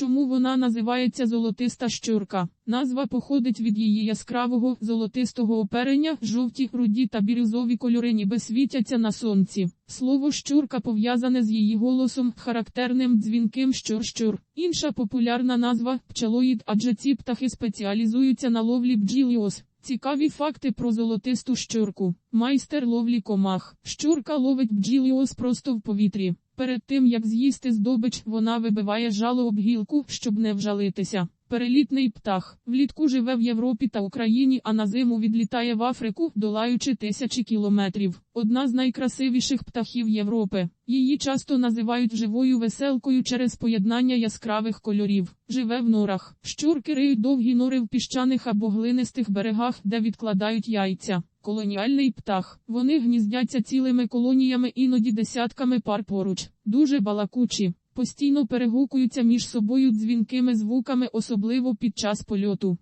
Чому вона називається золотиста щурка? Назва походить від її яскравого золотистого оперення, жовті, руді та бірюзові кольори ніби світяться на сонці. Слово щурка пов'язане з її голосом, характерним дзвінким щур-щур. Інша популярна назва пчелоїд, адже ці птахи спеціалізуються на ловлі бджіліос. Цікаві факти про золотисту щурку. Майстер ловлі комах. Щурка ловить бджіліос просто в повітрі. Перед тим як з'їсти здобич, вона вибиває жало об гілку, щоб не вжалитися. Перелітний птах влітку живе в Європі та Україні, а на зиму відлітає в Африку, долаючи тисячі кілометрів. Одна з найкрасивіших птахів Європи. Її часто називають живою веселкою через поєднання яскравих кольорів. Живе в норах. Щурки риють довгі нори в піщаних або глинистих берегах, де відкладають яйця. Колоніальний птах. Вони гніздяться цілими колоніями, іноді десятками пар поруч. Дуже балакучі. Постійно перегукуються між собою дзвінкими звуками, особливо під час польоту.